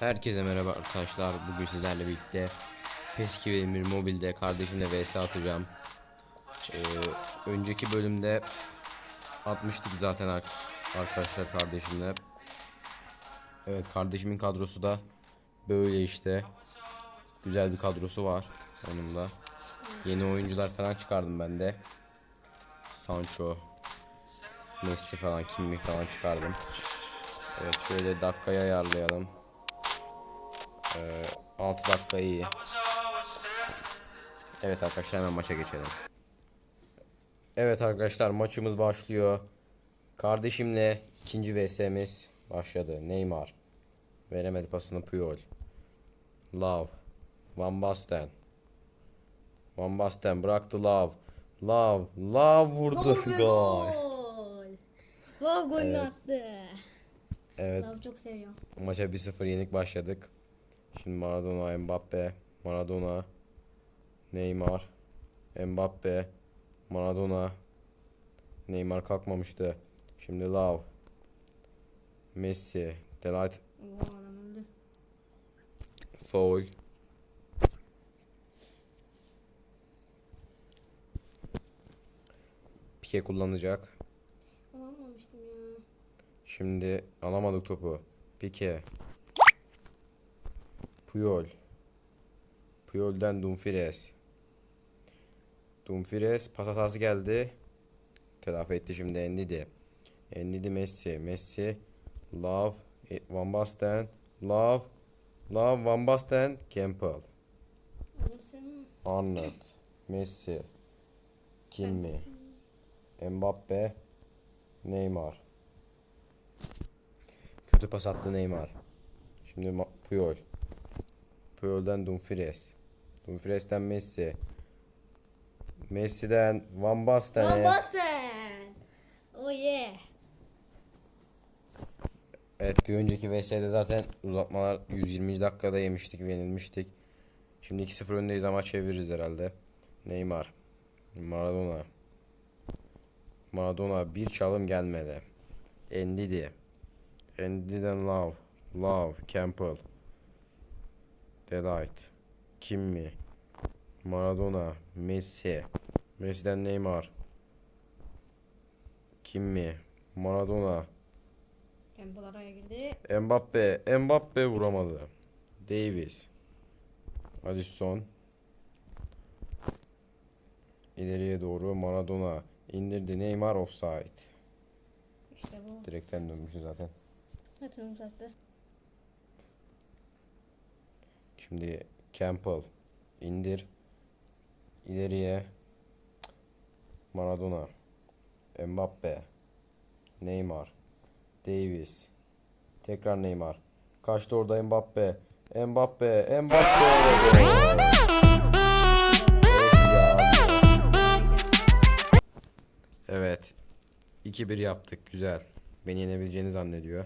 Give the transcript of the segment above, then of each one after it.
Herkese merhaba arkadaşlar. Bugün sizlerle birlikte PES 2021 mobilde kardeşimle vs atacağım. Ee, önceki bölümde atmıştık zaten ar- arkadaşlar kardeşimle. Evet kardeşimin kadrosu da böyle işte. Güzel bir kadrosu var onun da. Yeni oyuncular falan çıkardım ben de. Sancho, Messi falan, Kimi falan çıkardım. Evet şöyle dakikayı ayarlayalım. Ee, 6 dakika iyi. Evet arkadaşlar hemen maça geçelim. Evet arkadaşlar maçımız başlıyor. Kardeşimle ikinci VS'miz başladı. Neymar. Veremedi pasını Puyol. Love. Van Basten. Van Basten bıraktı Love. Love. Love vurdu. Gol ve Gol. Gol golünü attı. Evet Abi çok seviyorum. Maça 1-0 yenik başladık. Şimdi Maradona, Mbappe, Maradona, Neymar, Mbappe, Maradona. Neymar kalkmamıştı. Şimdi Love, Messi, Delight. Foul. Pike kullanacak. Alamamıştım ya. Şimdi alamadık topu. Pike. Puyol. Puyol'den Dumfries. Dumfries pas hatası geldi. Telafi etti şimdi Endidi. Endidi Messi. Messi. Love. e, Van Basten. Love. Love Van Basten. Campbell. Arnold. Messi. Kimmi. Mbappe. Neymar. Kötü pas attı Neymar. Şimdi Puyol. Puyol'dan Dumfries. Dumfries'ten Messi. Messi'den Van Van Basten'e. Basten. Oh yeah. Evet bir önceki VS'de zaten uzatmalar 120 dakikada yemiştik ve yenilmiştik. Şimdi 2-0 öndeyiz ama çeviririz herhalde. Neymar. Maradona. Maradona bir çalım gelmedi. Endidi. Endidi'den Love. Love. Campbell. Delight. Kimmi. Maradona. Messi. Messi'den Neymar. Kimmi. Maradona. Campbell araya girdi. Mbappe, Mbappe vuramadı. Davis. Alisson. İleriye doğru Maradona indirdi. Neymar offside. İşte bu. Direkten dönmüştü zaten. Zaten uzattı. Şimdi Campbell indir. İleriye Maradona. Mbappe. Neymar. Davis. Tekrar Neymar. Kaçtı orada Mbappe. Mbappe. Mbappe. Evet ya. Evet. 2-1 yaptık. Güzel. Beni yenebileceğini zannediyor.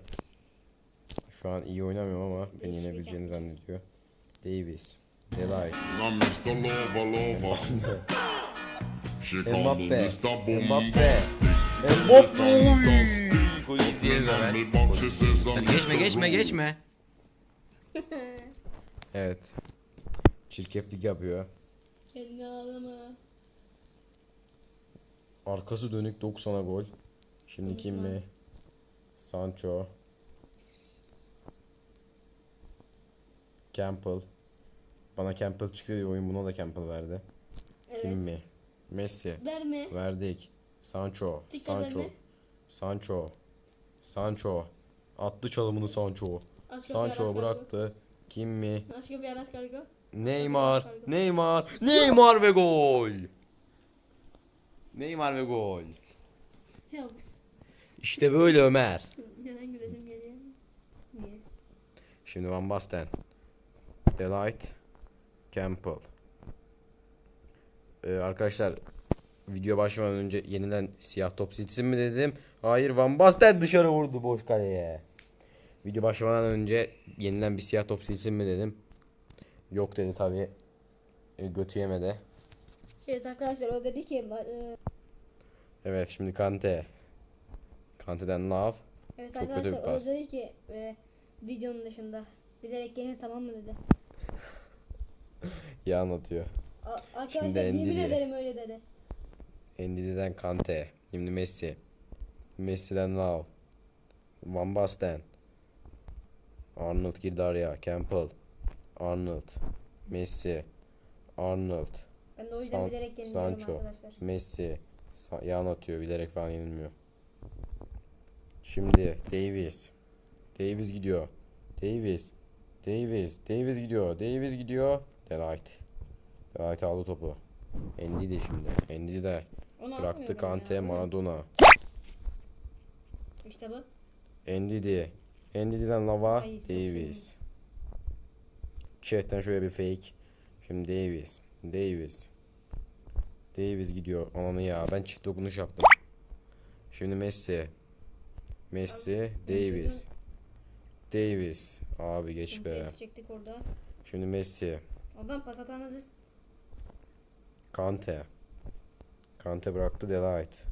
Şu an iyi oynamıyorum ama beni yenebileceğini zannediyor. Davis. Delight. İzleyelim hemen. She says I'm Geçme geçme geçme. Evet. Çirkeflik yapıyor. Kendini ağlama. Arkası dönük 90'a gol. Şimdi kim mi? Sancho. Campbell. Bana Campbell çıktı diye oyun buna da Campbell verdi. Kim mi? Messi. Verme. Verdik. Sancho. Tekrar Sancho. verme. Sancho. Sancho. Attı çalımını Sancho. Sancho bıraktı. Kim mi? Neymar. Neymar. Neymar ve gol. Neymar ve gol. İşte böyle Ömer. neden gülesim geliyor? Niye? Şimdi Van Basten. Delight. Campbell. Ee, arkadaşlar video başlamadan önce yenilen siyah top silsin mi dedim. Hayır Van Basten dışarı vurdu boş kaleye. Video başlamadan önce yenilen bir siyah top silsin mi dedim. Yok dedi tabi. E, götü yemedi. Evet arkadaşlar o dedi ki e, Evet şimdi Kante. Kante'den Love. Evet Çok arkadaşlar o dedi ki e, videonun dışında Bilerek yenir tamam mı dedi. Ya anlatıyor. A- arkadaşlar Endi yemin diye. ederim öyle dedi. Endidi'den Kante. Şimdi Messi. Messi'den Lau. Van Basten. Arnold girdi araya. Campbell. Arnold. Messi. Arnold. Ben de o yüzden San- bilerek yeniliyorum Sancho. arkadaşlar. Messi. Sa- yan atıyor. Bilerek falan yenilmiyor. Şimdi Davis. Davis gidiyor. Davis. Davis. Davis gidiyor. Davis gidiyor. Delight. Delight aldı topu. Endidi şimdi. Endidi de Onu bıraktı Kante. Maradona. İşte bu. Endidi. Endidi'den Lava. Ay, Davis. Chat'ten şöyle bir fake. Şimdi Davis. Davis. Davis gidiyor. Ananı ya. Ben çift dokunuş yaptım. Şimdi Messi. Messi. Davis. Davis. Abi geç Şimdi be. Şimdi Messi. Oradan pas atanızı Kante. Kante bıraktı Delight.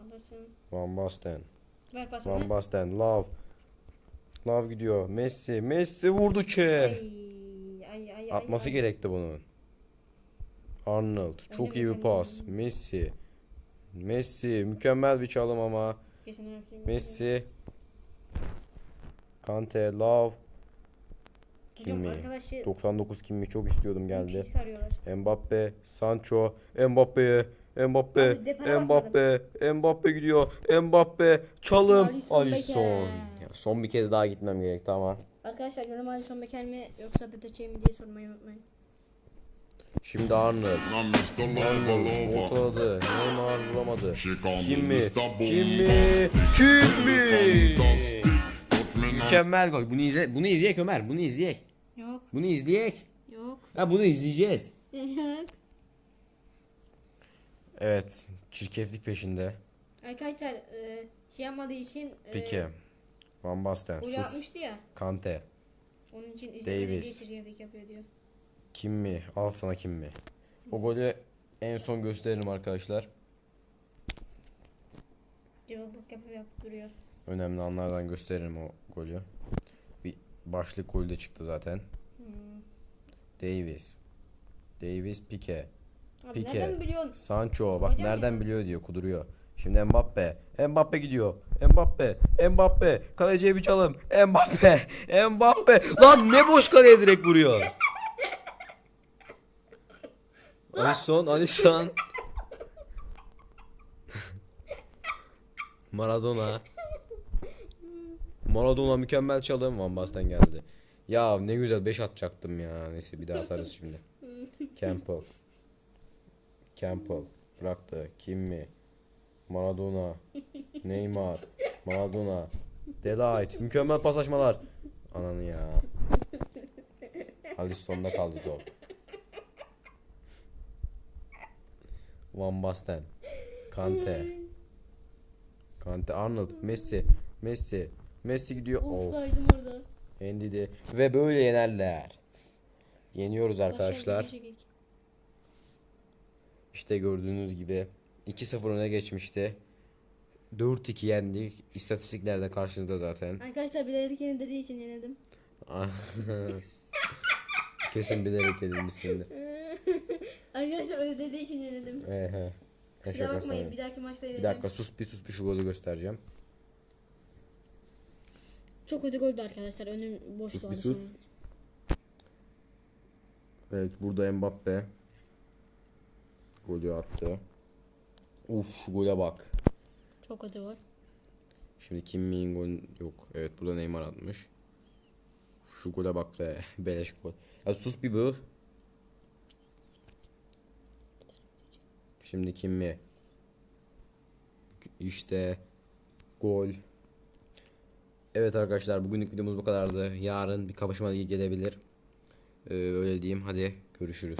alırsın. Van Basten. Ver pasını. Van Basten. Love. Love gidiyor. Messi. Messi vurdu çe. Ay ay ay ay. Atması ay. gerekti bunun. Arnold çok iyi bir pas. Messi. Messi mükemmel bir çalım ama. Kesin öyle bir şey. Messi. Kante, Love, Arkadaşı 99 Kimi çok istiyordum geldi. sarıyorlar. Mbappe, Sancho, Mbappe, Mbappe, Mbappe, Mbappe gidiyor. Mbappe, çalım. Alisson. Ya son bir kez daha gitmem gerekti ama. Arkadaşlar yanıma Alisson Becker mi yoksa Peteçe mi diye sormayı unutmayın. Şimdi Arnold. Arnold ortaladı. Neymar vuramadı. Kim mi? Kim mi? Kim mi? Mükemmel gol. Bunu izle. Bunu izleyek Ömer. Bunu izleyek. Yok. Bunu izleyek. Yok. Ha bunu izleyeceğiz. Yok. Evet. Çirkeflik peşinde. Arkadaşlar e, şey yapmadığı için e, Pike. Van Basten. gol Sus. atmıştı ya. Kante. Onun için izlemediği diye Davis. çirkeflik yapıyor diyor. Kim mi? Al sana kim mi? O golü en son gösteririm arkadaşlar. Cıvıklık yapıp yapıp duruyor. Önemli anlardan gösteririm o golü. Bir başlık golü de çıktı zaten. Davis. Davis Pique. Abi Pique. Sancho bak Hocam nereden ya. biliyor diyor kuduruyor. Şimdi Mbappe. Mbappe gidiyor. Mbappe. Mbappe. Kaleciye bir çalım. Mbappe. Mbappe. Lan ne boş kaleye direkt vuruyor. Alisson. Alisson. Maradona. Maradona mükemmel çalım. Van Basten geldi. Ya ne güzel 5 atacaktım ya. Neyse bir daha atarız şimdi. Campbell. Campbell bıraktı. Kim mi? Maradona. Neymar. Maradona. Delight. Mükemmel paslaşmalar. Ananı ya. Alisson'da kaldı top. Van Basten. Kante. Kante Arnold. Messi. Messi. Messi gidiyor. Of Of. kaydım orada. Endidi. Ve böyle yenerler. Yeniyoruz arkadaşlar. Bir. İşte gördüğünüz gibi 2-0 öne geçmişti. 4-2 yendik. İstatistikler de karşınızda zaten. Arkadaşlar bilerek yeni dediği için yenildim. Kesin bilerek edilmişsin. Arkadaşlar öyle dediği için yenildim. Ehe. Kusura bakmayın bir dahaki maçta Bir yeneceğim. dakika sus bir sus bir şu golü göstereceğim. Çok kötü goldü arkadaşlar. Önüm boş Sus bir sus. Evet burada Mbappe golü attı. Uf gole bak. Çok kötü gol. Şimdi Kim Min gol yok. Evet burada Neymar atmış. Şu gole bak be. Beleş gol. Ya sus bir bu. Şimdi Kim mi? İşte gol. Evet arkadaşlar bugünlük videomuz bu kadardı. Yarın bir kapışma gelebilir. Ee, öyle diyeyim. Hadi görüşürüz.